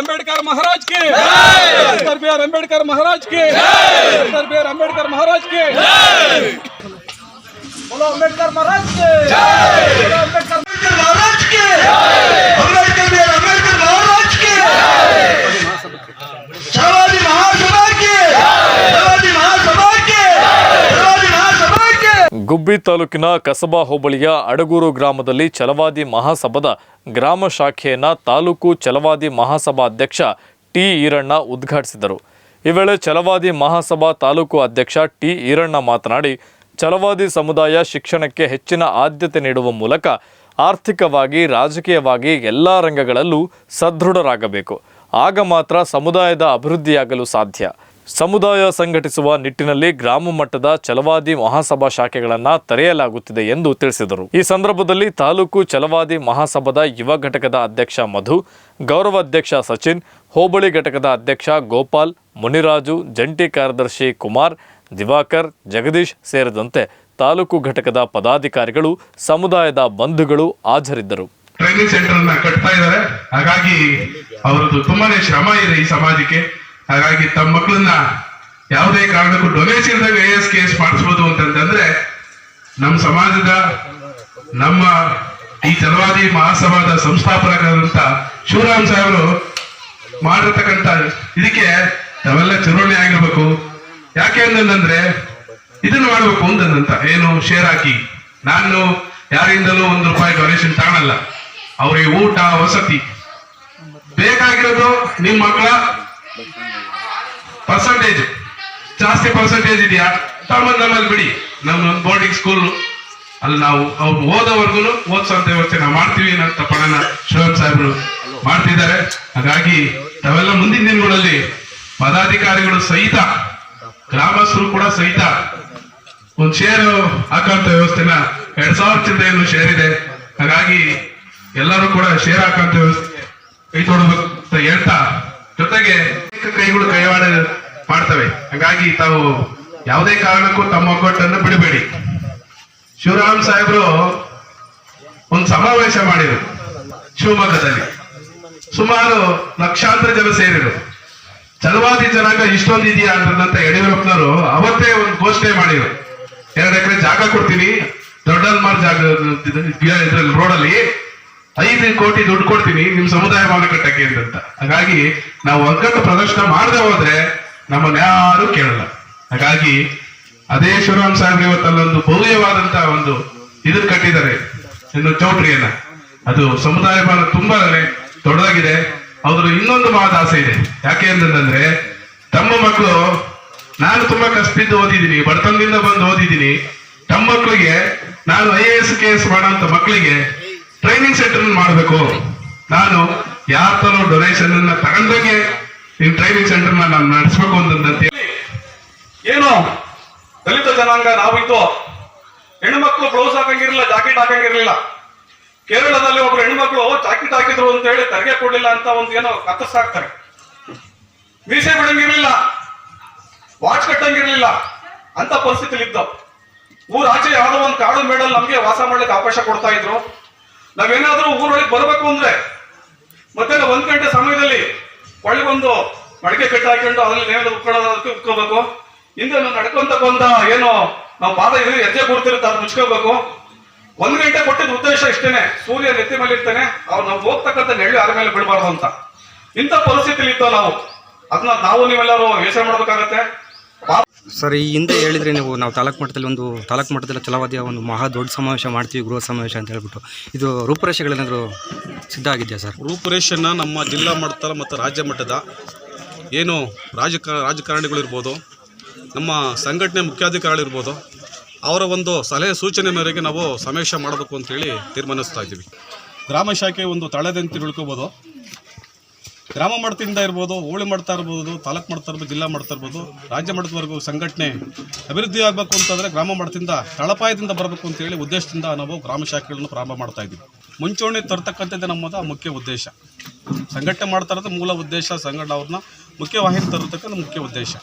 अंबेडकर महाराज के। Doctor B R Ambedkar Maharaj के। Doctor B R Ambedkar Maharaj के। बोलो अंबेडकर महाराज के। बोलो अंबेडकर महाराज के। ಗುಬ್ಬಿ ತಾಲೂಕಿನ ಕಸಬಾ ಹೋಬಳಿಯ ಅಡಗೂರು ಗ್ರಾಮದಲ್ಲಿ ಛಲವಾದಿ ಮಹಾಸಭಾದ ಗ್ರಾಮ ಶಾಖೆಯನ್ನು ತಾಲೂಕು ಛಲವಾದಿ ಮಹಾಸಭಾ ಅಧ್ಯಕ್ಷ ಟಿ ಈರಣ್ಣ ಉದ್ಘಾಟಿಸಿದರು. ಈ ವೇಳೆ ಛಲವಾದಿ ಮಹಾಸಭಾ ತಾಲೂಕು ಅಧ್ಯಕ್ಷ ಟಿ ಈರಣ್ಣ ಮಾತನಾಡಿ, ಛಲವಾದಿ ಸಮುದಾಯ ಶಿಕ್ಷಣಕ್ಕೆ ಹೆಚ್ಚಿನ ಆದ್ಯತೆ ನೀಡುವ ಮೂಲಕ ಆರ್ಥಿಕವಾಗಿ, ರಾಜಕೀಯವಾಗಿ ಎಲ್ಲ ರಂಗಗಳಲ್ಲೂ ಸದೃಢರಾಗಬೇಕು. ಆಗ ಮಾತ್ರ ಸಮುದಾಯದ ಅಭಿವೃದ್ಧಿಯಾಗಲು ಸಾಧ್ಯ. ಸಮುದಾಯ ಸಂಘಟಿಸುವ ನಿಟ್ಟಿನಲ್ಲಿ ಗ್ರಾಮ ಮಟ್ಟದ ಚಲವಾದಿ ಮಹಾಸಭಾ ಶಾಖೆಗಳನ್ನು ತೆರೆಯಲಾಗುತ್ತಿದೆ ಎಂದು ತಿಳಿಸಿದರು. ಈ ಸಂದರ್ಭದಲ್ಲಿ ತಾಲೂಕು ಚಲವಾದಿ ಮಹಾಸಭಾದ ಯುವ ಘಟಕದ ಅಧ್ಯಕ್ಷ ಮಧು, ಗೌರವ ಅಧ್ಯಕ್ಷ ಸಚಿನ್, ಹೋಬಳಿ ಘಟಕದ ಅಧ್ಯಕ್ಷ ಗೋಪಾಲ್, ಮುನಿರಾಜು, ಜಂಟಿ ಕಾರ್ಯದರ್ಶಿ ಕುಮಾರ್, ದಿವಾಕರ್, ಜಗದೀಶ್ ಸೇರಿದಂತೆ ತಾಲೂಕು ಘಟಕದ ಪದಾಧಿಕಾರಿಗಳು, ಸಮುದಾಯದ ಬಂಧುಗಳು ಹಾಜರಿದ್ದರು. ಟ್ರೈನಿಂಗ್ ಸೆಂಟರ್ ಕಟ್ತಾ ಇದ್ದಾರೆ. ಹಾಗಾಗಿ ಅವರದ್ದು ತುಂಬಾನೇ ಶ್ರಮ ಇದೆ ಈ ಸಮಾಜಕ್ಕೆ. ಹಾಗಾಗಿ ತಮ್ಮ ಮಕ್ಕಳನ್ನ ಯಾವುದೇ ಕಾರಣಕ್ಕೂ donation A S K S ಮಾಡಿಸ್ಬೋದು ಅಂತಂದ್ರೆ ನಮ್ಮ ಸಮಾಜದ ನಮ್ಮ ಈ ಚಲವಾದಿ ಮಹಾಸಭಾದ ಸಂಸ್ಥಾಪಕರಾದಂತ ಶಿವರಾಮ್ ಸಾಹೇಬರು ಮಾಡಿರ್ತಕ್ಕಂಥ ಇದಕ್ಕೆ ನಾವೆಲ್ಲ ಚುನಾವಣೆ ಆಗಿರ್ಬೇಕು. ಯಾಕೆ ಅಂತಂದ್ರೆ ಇದನ್ನ ಮಾಡ್ಬೇಕು ಅಂತಂದಂತ. ಏನು ಶೇರ್ ಹಾಕಿ. ನಾನು ಯಾರಿಂದಲೂ ಒಂದು ರೂಪಾಯಿ ಡೊನೇಷನ್ ತಗೊಳಲ್ಲ ಅವ್ರಿಗೆ ಊಟ, ವಸತಿ ಬೇಕಾಗಿರೋದು ನಿಮ್ಮ ಮಕ್ಕಳ ಪರ್ಸಂಟೇಜ್ ಜಾಸ್ತಿ ಪರ್ಸೆಂಟೇಜ್ ಇದೆಯಾ? ತಮ್ಮಲ್ಲಿ ನಮ್ಮಲ್ಲಿ ಬಿಡಿ. ನಮ್ಮ ಬೋರ್ಡಿಂಗ್ ಸ್ಕೂಲ್ ಅಲ್ಲಿ ನಾವು ಅವ್ರು ಓದೋವರೆಗೂ ಓದಿಸೋಂತ ವ್ಯವಸ್ಥೆ ನಾವು ಮಾಡ್ತೀವಿ ಅಂತ ಪಣನ ಶಿವನ್ ಸಾಹೇಬರು ಮಾಡ್ತಿದ್ದಾರೆ. ಹಾಗಾಗಿ ತಾವೆಲ್ಲ ಮುಂದಿನ ದಿನಗಳಲ್ಲಿ ಪದಾಧಿಕಾರಿಗಳು ಸಹಿತ, ಗ್ರಾಮಸ್ಥರು ಕೂಡ ಸಹಿತ ಒಂದು ಶೇರು ಹಾಕೋಂಥ ವ್ಯವಸ್ಥೆನ ಎರಡ್ ಸಾವಿರ ಏನು ಶೇರ್ ಇದೆ. ಹಾಗಾಗಿ ಎಲ್ಲರೂ ಕೂಡ ಶೇರ್ ಹಾಕಂತ ವ್ಯವಸ್ಥೆ ಕೈ ತೊಡಬೇಕು ಅಂತ ಹೇಳ್ತಾ, ಜೊತೆಗೆ ಕೈಗಳು ಕೈವಾಡ ಮಾಡ್ತವೆ. ಹಾಗಾಗಿ ತಾವು ಯಾವುದೇ ಕಾರಣಕ್ಕೂ ತಮ್ಮ ಒಗ್ಗಟ್ಟನ್ನು ಬಿಡಬೇಡಿ. ಶಿವರಾಮ್ ಸಾಹೇಬರು ಒಂದು ಸಮಾವೇಶ ಮಾಡಿದ್ರು ಶಿವಮೊಗ್ಗದಲ್ಲಿ. ಸುಮಾರು ಲಕ್ಷಾಂತರ ಜನ ಸೇರಿದರು. ಚಲವಾದಿ ಜನಾಂಗ ಇಷ್ಟೊಂದು ಇದೆಯಾ ಅಂತ ಯಡಿಯೂರಪ್ಪನವರು ಅವತ್ತೇ ಒಂದು ಘೋಷಣೆ ಮಾಡಿದ್ರು. ಎರಡು ಎಕರೆ ಜಾಗ ಕೊಡ್ತೀನಿ. ದೊಡ್ಡಲ್ಮಾರ್ ಜಾಗ ಇದ್ರಲ್ಲಿ ರೋಡಲ್ಲಿ? ಐದು ಕೋಟಿ ದುಡ್ಡು ಕೊಡ್ತೀನಿ ನಿಮ್ ಸಮುದಾಯ ಮಾರುಕಟ್ಟೆಗೆ ಅಂತ. ಹಾಗಾಗಿ ನಾವು ಒಗ್ಗಟ್ಟು ಪ್ರದರ್ಶನ ಮಾಡದೆ ಹೋದ್ರೆ ನಮ್ಮನ್ನ ಯಾರು ಕೇಳಲ್ಲ. ಹಾಗಾಗಿ ಅದೇ ಶಿವರಾಮ್ ಸಾಹೇಬ್ ಇವತ್ತಲ್ಲೊಂದು ಭವ್ಯವಾದಂತ ಒಂದು ಇದನ್ನ ಕಟ್ಟಿದ್ದಾರೆ, ಇನ್ನು ಚೌಟ್ರಿಯನ್ನ. ಅದು ಸಮುದಾಯ ಭವನ ತುಂಬಾ ದೊಡ್ಡದಾಗಿದೆ. ಅವ್ರ ಇನ್ನೊಂದು ಮಾತು ಆಸೆ ಇದೆ. ಯಾಕೆ ಅಂತಂದ್ರೆ, ತಮ್ಮ ಮಕ್ಕಳು, ನಾನು ತುಂಬಾ ಕಷ್ಟಬಿದ್ದು ಓದಿದ್ದೀನಿ, ಬಡತನದಿಂದ ಬಂದು ಓದಿದ್ದೀನಿ. ತಮ್ಮ ಮಕ್ಕಳಿಗೆ, ನಾನು I A S K S ಮಾಡೋಂತ ಮಕ್ಕಳಿಗೆ ಟ್ರೈನಿಂಗ್ ಸೆಂಟರ್ ಮಾಡಬೇಕು. ನಾನು ಯಾರ ತರ ಡೊನೇಷನ್ ಅನ್ನ ತಗೊಂಡಾಗೆ ನೀವು ಟ್ರೈನಿಂಗ್ ಸೆಂಟರ್ ನಾನು ನಡೆಸಬೇಕು ಅಂತ ಏನು? ದಲಿತ ಜನಾಂಗ ನಾವಿದ್ದು. ಹೆಣ್ಮಕ್ಳು ಬ್ಲೌಸ್ ಹಾಕಂಗಿರ್ಲಿಲ್ಲ ಜಾಕೆಟ್ ಹಾಕಂಗಿರ್ಲಿಲ್ಲ. ಕೇರಳದಲ್ಲಿ ಒಬ್ರು ಹೆಣ್ಮಕ್ಳು ಜಾಕೆಟ್ ಹಾಕಿದ್ರು ಅಂತ ಹೇಳಿ ತರಗೆ ಕೊಡ್ಲಿಲ್ಲ ಅಂತ ಒಂದು ಏನೋ ಕತ್ತರಿಸಾಕ್ತಾರೆ ಮೀಸೆ ಬಿಡಂಗಿರ್ಲಿಲ್ಲ ವಾಚ್ ಕಟ್ಟಂಗಿರ್ಲಿಲ್ಲ, ಅಂತ ಪರಿಸ್ಥಿತಿಲಿ ಇದ್ದವು ಊರ ಆಚೆ ಯಾವ್ದೋ ಒಂದು ಕಾಡು ಮೇಡಲ್ ನಮ್ಗೆ ವಾಸ ಮಾಡ್ಲಿಕ್ಕೆ ಅವಕಾಶ ಕೊಡ್ತಾ ಇದ್ರು. ನಾವೇನಾದ್ರೂ ಊರೊಳಗೆ ಬರಬೇಕು ಅಂದ್ರೆ ಮತ್ತೆ ಒಂದ್ ಗಂಟೆ ಸಮಯದಲ್ಲಿ ಒಳ್ಳೆ ಬಂದು ಮಡಿಕೆ ಕಟ್ಟಾಕೊಂಡು ಅದ್ರಲ್ಲಿ ನೇರ ಉಟ್ಕೊಳ್ಳೋದಕ್ಕೆ ಉಟ್ಕೋಬೇಕು. ಹಿಂದೆ ನಾವು ನಡ್ಕೊಂತ ಬಂದ ಏನು, ನಾವು ಪಾದ ಇದು ಎದ್ದೆ ಕೊಡ್ತಿರುತ್ತೆ ಅದು ಮುಚ್ಕೋಬೇಕು. ಒಂದ್ ಗಂಟೆ ಕೊಟ್ಟಿದ್ದ ಉದ್ದೇಶ ಇಷ್ಟೇನೆ. ಸೂರ್ಯ ನೆತ್ತಿ ಮೇಲೆ ಇರ್ತಾನೆ, ಅವ್ರು ನಾವು ಹೋಗ್ತಕ್ಕಂಥ ನೆಳ್ಳಿ ಅದ್ರ ಮೇಲೆ ಬಿಡಬಾರ್ದು ಅಂತ. ಇಂಥ ಪರಿಸ್ಥಿತಿಲಿ ಇತ್ತು ನಾವು. ಅದನ್ನ ನಾವು ನೀವೆಲ್ಲರೂ ಯೋಚನೆ ಮಾಡ್ಬೇಕಾಗತ್ತೆ. ಸರ್, ಈ ಹಿಂದೆ ಹೇಳಿದ್ರೆ ನೀವು ನಾವು ತಾಲೂಕು ಮಟ್ಟದಲ್ಲಿ ಒಂದು ತಾಲೂಕು ಮಟ್ಟದಲ್ಲಿ ಚಲವಾದಿಯ ಒಂದು ಮಹಾ ದೊಡ್ಡ ಸಮಾವೇಶ ಮಾಡ್ತೀವಿ, ಗೃಹ ಸಮಾವೇಶ ಅಂತ ಹೇಳ್ಬಿಟ್ಟು. ಇದು ರೂಪುರೇಷೆಗಳೇನಾದರೂ ಸಿದ್ಧ ಆಗಿದೆಯಾ ಸರ್? ರೂಪುರೇಷನ್ನ ನಮ್ಮ ಜಿಲ್ಲಾ ಮಟ್ಟದ ಮತ್ತು ರಾಜ್ಯ ಮಟ್ಟದ ಏನು ರಾಜಕ ರಾಜಕಾರಣಿಗಳಿರ್ಬೋದು ನಮ್ಮ ಸಂಘಟನೆ ಮುಖ್ಯಾಧಿಕಾರಿಗಳಿರ್ಬೋದು ಅವರ ಒಂದು ಸಲಹೆ ಸೂಚನೆ ಮೇರೆಗೆ ನಾವು ಸಮಾವೇಶ ಮಾಡಬೇಕು ಅಂತೇಳಿ ತೀರ್ಮಾನಿಸ್ತಾ ಇದ್ದೀವಿ. ಗ್ರಾಮ ಶಾಖೆ ಒಂದು ತಳೆದಂತೆ ತಿಳ್ಕೊಬೋದು. ಗ್ರಾಮ ಮಟ್ಟದಿಂದ ಇರ್ಬೋದು, ಹೋಳಿ ಮಾಡ್ತಾ ಇರ್ಬೋದು, ತಾಲೂಕು ಮಾಡ್ತಾ ಇರ್ಬೋದು, ಜಿಲ್ಲಾ ಮಾಡ್ತಾ ಇರ್ಬೋದು, ರಾಜ್ಯ ಮಟ್ಟದವರೆಗೂ ಸಂಘಟನೆ ಅಭಿವೃದ್ಧಿ ಆಗಬೇಕು ಅಂತಂದರೆ ಗ್ರಾಮ ಮಟ್ಟದಿಂದ ತಳಪಾಯದಿಂದ ಬರಬೇಕು ಅಂತೇಳಿ ಉದ್ದೇಶದಿಂದ ನಾವು ಗ್ರಾಮ ಶಾಖೆಗಳನ್ನು ಪ್ರಾರಂಭ ಮಾಡ್ತಾ ಇದ್ದೀವಿ. ಮುಂಚೂಣಿ ತರ್ತಕ್ಕಂಥದ್ದೇ ನಮ್ಮದು ಮುಖ್ಯ ಉದ್ದೇಶ. ಸಂಘಟನೆ ಮಾಡ್ತಾ ಇರೋದು ಮೂಲ ಉದ್ದೇಶ, ಸಂಘಟನೆ ಅವ್ರನ್ನ ಮುಖ್ಯವಾಹಿನಿ ತರತಕ್ಕಂಥ ಮುಖ್ಯ ಉದ್ದೇಶ.